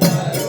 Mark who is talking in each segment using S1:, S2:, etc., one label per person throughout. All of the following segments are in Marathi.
S1: Bye.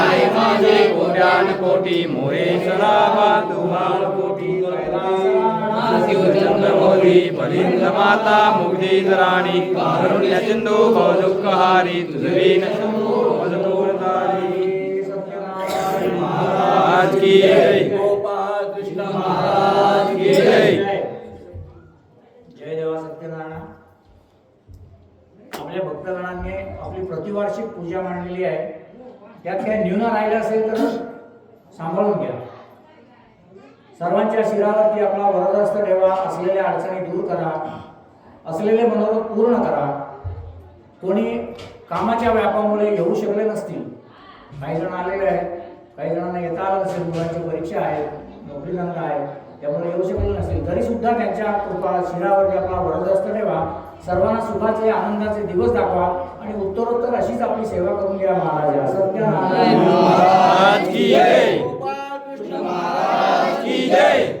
S1: आहे माझे
S2: कोट्यान कोटी मोरेश्वरा तुम्हाला कोटी शिवचंद्रमौली बलिंद माता मुग्धी राणी कारुण्य सिंधू भवदुःखहारी हारी महाराज महाराज की जय.
S3: आपल्या भक्तगणांनी आपली प्रतिवार्षिक पूजा मांडलेली आहे. त्यात काही न्यून राहिलं असेल तर सांभाळून घ्या. सर्वांच्या शिरावरती आपला वरदस्त ठेवा असलेल्या अडचणी दूर करा असलेले मनोरथ पूर्ण करा. कोणी कामाच्या व्यापामुळे येऊ शकले नसतील. काही जण आलेले आहेत काही जणांना येता आलं नसेल मुलांची परीक्षा आहे नोकरी धंदा आहे. त्यामुळे येऊ शकले नसेल तरी सुद्धा त्यांच्या कृपा शिरावरती आपला वरदहस्त ठेवा सर्वांना सुखाचे आनंदाचे दिवस दाखवा आणि उत्तरोत्तर अशीच आपली सेवा करून घ्या महाराजा.
S1: कृष्ण महाराज
S2: की जय.